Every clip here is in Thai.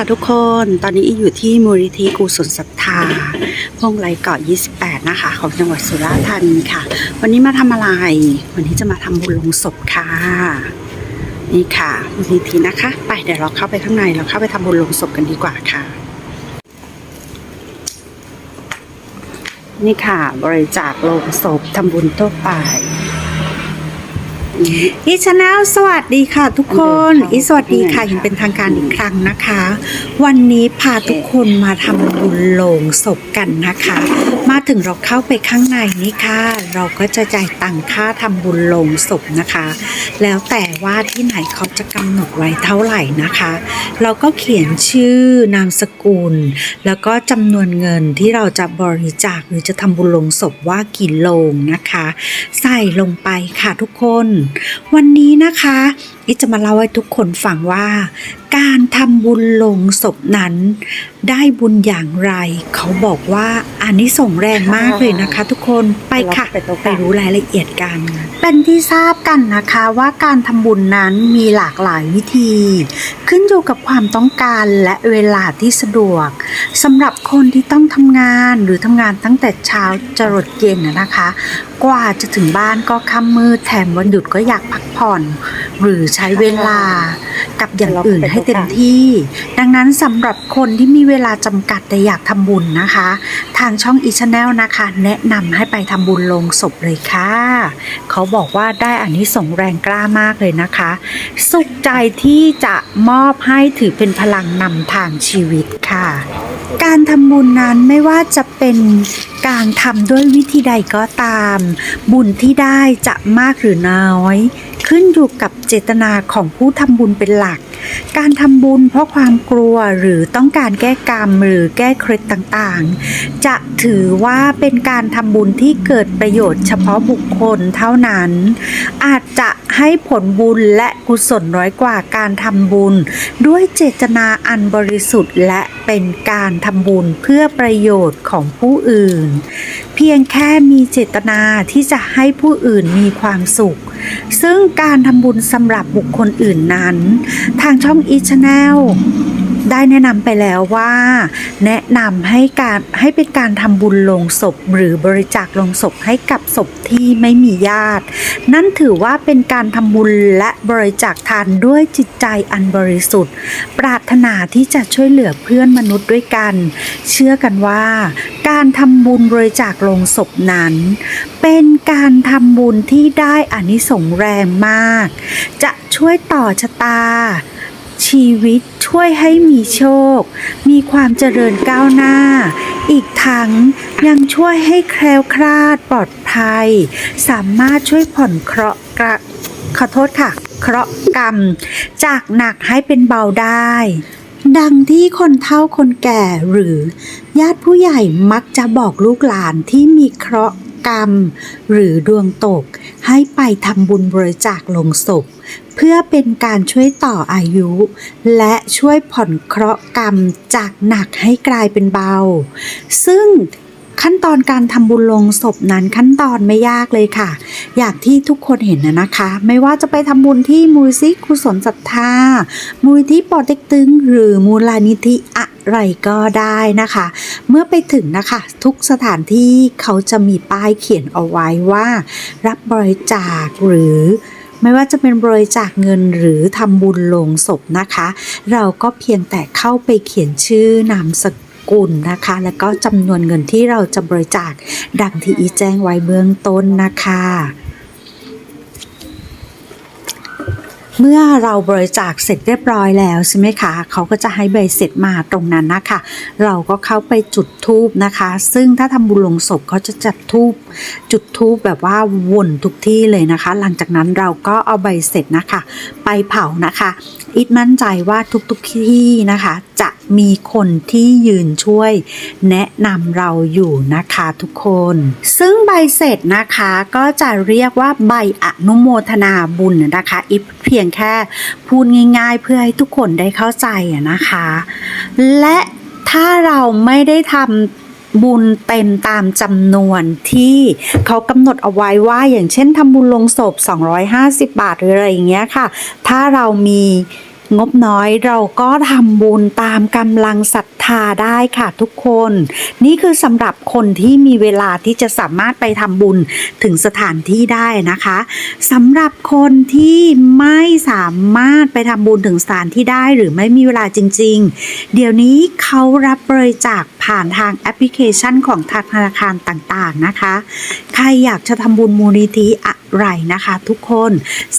ค่ะทุกคน ตอนนี้อีอยู่ที่มูลนิธิกุศลศรัทธาพงไรเกาะ 28 นะคะ ของจังหวัดสุราษฎร์ธานีค่ะ วันนี้มาทำอะไร วันนี้จะมาทำบุญลงศพค่ะ นี่ค่ะมูลนิธินะคะ ไปเดี๋ยวเราเข้าไปข้างใน เราเข้าไปทำบุญลงศพกันดีกว่าค่ะ นี่ค่ะ บริจาคลงศพทำบุญทั่วไป อีชาแนลสวัสดีค่ะทุกคนอีสวัสดีค่ะยังเป็นทางการอีกครั้งนะคะ วันนี้พาทุกคนมาทำบุญโลงศพกันนะคะ มาถึงเราเข้าไปข้างในนี่ค่ะ เราก็จะจ่ายตังค่าทำบุญโลงศพนะคะ แล้วแต่ว่าที่ไหนเขาจะกำหนดไว้เท่าไหร่นะคะ เราก็เขียนชื่อนามสกุล แล้วก็จำนวนเงินที่เราจะบริจาคหรือจะทำบุญลงศพว่ากี่โลงนะคะ ใส่ลงไปค่ะทุกคนวันนี้นะคะ อิจะมาเล่าให้ทุกคนฟังว่า การทำบุญลงศพนั้น ได้บุญอย่างไร เขาบอกว่าอันนี้ส่งแรงมากเลยนะคะ ทุกคนไปค่ะไปรู้รายละเอียดกัน เป็นที่ทราบกันนะคะว่าการทำบุญนั้นมีหลากหลายวิธี ขึ้นอยู่กับความต้องการและเวลาที่สะดวกสำหรับคนที่ต้องทำงานหรือทำงานตั้งแต่เช้าจรดเย็นนะนะคะ กว่าจะถึงบ้านก็ค่ำมืดแถมวันหยุดก็อยากพักผ่อน หรือใช้เวลากับอย่างอื่นให้เต็มที่ ดังนั้นสำหรับคนที่มีเวลาจำกัดแต่อยากทำบุญนะคะ ทางช่องอีชแนลนะคะ แนะนำให้ไปทำบุญลงศพเลยค่ะ เขาบอกว่าได้อันนี้ส่งแรงกล้ามากเลยนะคะ สุขใจที่จะมอบให้ถือเป็นพลังนำทางชีวิตค่ะ การทำบุญนั้นไม่ว่าจะเป็นการทำด้วยวิธีใดก็ตาม บุญที่ได้จะมากหรือน้อย ขึ้นอยู่กับเจตนาของผู้ทำบุญเป็นหลัก การทำบุญเพราะความกลัวหรือต้องการแก้กรรมหรือแก้เคล็ดต่างๆ จะถือว่าเป็นการทำบุญที่เกิดประโยชน์เฉพาะบุคคลเท่านั้น อาจจะให้ผลบุญและกุศลน้อยกว่าการทำบุญ ด้วยเจตนาอันบริสุทธิ์และเป็นการทำบุญเพื่อประโยชน์ของผู้อื่น เพียงแค่มีเจตนาที่จะให้ผู้อื่นมีความสุข ซึ่งการทำบุญสำหรับบุคคลอื่นนั้น ทางช่องอีชแนลได้แนะนำไปแล้วว่า แนะนำให้การให้เป็นการทำบุญลงศพ หรือบริจาคลงศพให้กับศพที่ไม่มีญาติ นั่นถือว่าเป็นการทำบุญและบริจาคทานด้วยจิตใจอันบริสุทธิ์ ปรารถนาที่จะช่วยเหลือเพื่อนมนุษย์ด้วยกัน เชื่อกันว่า การทำบุญบริจาคลงศพนั้น เป็นการทำบุญที่ได้อานิสงส์แรงมาก จะช่วยต่อชะตา ชีวิตช่วยให้มีโชค มีความเจริญก้าวหน้า อีกทั้งยังช่วยให้แคล้วคลาดปลอดภัย สามารถช่วยผ่อนเคราะห์กระขอโทษค่ะ เคราะห์กรรม จากหนักให้เป็นเบาได้ดังที่คนเฒ่าคนแก่หรือ ญาติผู้ใหญ่มักจะบอกลูกหลานที่มีเคราะห์ กรรม หรือดวงตกให้ไปทำบุญบริจาคลงศพ เพื่อเป็นการช่วยต่ออายุ และช่วยผ่อนเคราะห์กรรมจากหนักให้กลายเป็นเบา ซึ่งขั้นตอนการทำบุญลงศพนั้นขั้นตอนไม่ยากเลยค่ะ อย่างที่ทุกคนเห็นนะนะคะ ไม่ว่าจะไปทำบุญที่มูลนิธิกุศลศรัทธา มูลนิธิปอเต็กตึง หรือมูลนิธิอะ ไรก็ได้นะคะ เมื่อไปถึงนะคะ ทุกสถานที่เขาจะมีป้ายเขียนเอาไว้ว่า รับบริจาคหรือไม่ว่าจะเป็นบริจาคเงินหรือทำบุญลงศพนะคะ เราก็เพียงแต่เข้าไปเขียนชื่อนามสกุลนะคะ แล้วก็จำนวนเงินที่เราจะบริจาคดังที่อีแจ้งไว้เบื้องต้นนะคะ เมื่อเราบริจาคเสร็จเรียบร้อยแล้วใช่ไหมคะเขาก็จะให้ใบเสร็จมาตรงนั้นนะคะเราก็เข้าไปจุดทูบนะคะ ซึ่งถ้าทำบุญลงศพเขาจะจัดทูบจุดทูบแบบว่าวนทุกที่เลยนะคะ หลังจากนั้นเราก็เอาใบเสร็จนะคะ ไปเผานะคะ อิดมั่นใจว่าทุกๆที่นะคะ จะ มีคนที่ยืนช่วย แนะนำเราอยู่นะคะทุกคน ซึ่งใบเสร็จนะคะก็จะเรียกว่าใบอนุโมทนาบุญนะคะอิฟเพียงแค่พูดง่าย ๆ เพื่อให้ทุกคนได้เข้าใจนะคะ และถ้าเราไม่ได้ทำบุญเต็มตามจำนวนที่เขากำหนดเอาไว้ว่าอย่างเช่นทำบุญลงศพ 250 บาทหรืออะไรอย่างเงี้ยค่ะ ถ้าเรามี งบน้อยเราก็ทำบุญตามกำลังศรัทธาได้ค่ะทุกคน นี่คือสำหรับคนที่มีเวลาที่จะสามารถไปทำบุญถึงสถานที่ได้นะคะสำหรับคนที่ไม่สามารถไปทำบุญถึงสถานที่ได้หรือไม่มีเวลาจริง ๆ เดี๋ยวนี้เขารับบริจาคผ่านทางแอปพลิเคชันของธนาคารต่างๆนะคะ ใครอยากจะทำบุญมูลนิธิ อะไรนะคะทุกคน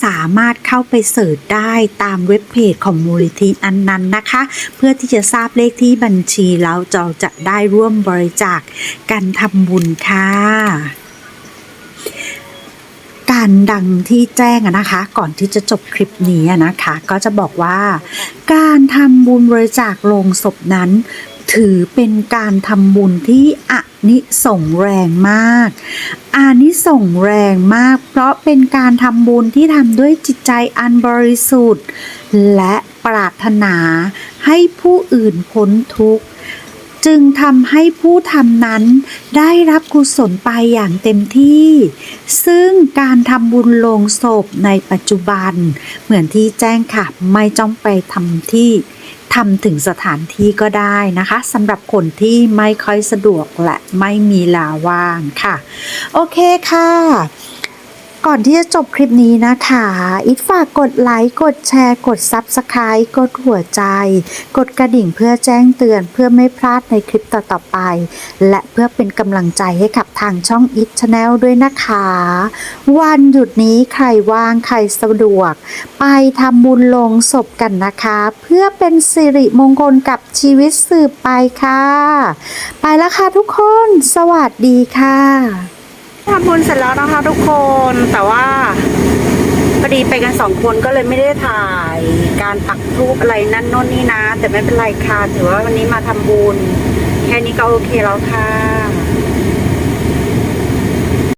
สามารถเข้าไปเสิร์ชได้ตามเว็บเพจของมูลนิธินั้นๆนะคะ เพื่อที่จะทราบเลขที่บัญชีแล้วเราจะได้ร่วมบริจาคกันทำบุญค่ะการดังที่แจ้งนะคะ ก่อนที่จะจบคลิปนี้นะคะ ก็จะบอกว่า การทำบุญบริจาคโลงศพนั้น ถือเป็นการทำบุญที่อานิสงแรงมาก อานิสงแรงมาก เพราะเป็นการทำบุญที่ทำด้วยจิตใจอันบริสุทธิ์ และปรารถนาให้ผู้อื่นพ้นทุกข์จึงทำให้ผู้ทำนั้นได้รับกุศลไปอย่างเต็มที่ ซึ่งการทำบุญลงศพในปัจจุบัน เหมือนที่แจ้งค่ะ ไม่ต้องไปทำที่ ทำถึงสถานที่ก็ได้นะคะสำหรับคนที่ไม่ค่อยสะดวกและไม่มีลาว่างค่ะ โอเคค่ะ ก่อนที่จะจบคลิปนี้นะคะ อิทฝากกดไลค์ กดแชร์ กด Subscribe กดหัวใจ กดกระดิ่งเพื่อแจ้งเตือนเพื่อไม่พลาดในคลิปต่อๆไป และเพื่อเป็นกำลังใจให้กับทางช่องอิทชาแนลด้วยนะคะ วันหยุดนี้ใครว่างใครสะดวก ไปทำบุญลงศพกันนะคะ เพื่อเป็นสิริมงคลกับชีวิตสืบไปค่ะ ไปแล้วค่ะทุกคน สวัสดีค่ะ ทำบุญเสร็จแล้วนะคะทุกคนแต่ว่าพอดีไปกันสองคนก็เลยไม่ได้ถ่ายการปักทูปอะไรนั่นโน่นนี่นะ แต่ไม่เป็นไรค่ะ ถือว่าวันนี้มาทำบุญ แค่นี้ก็โอเคแล้วค่ะ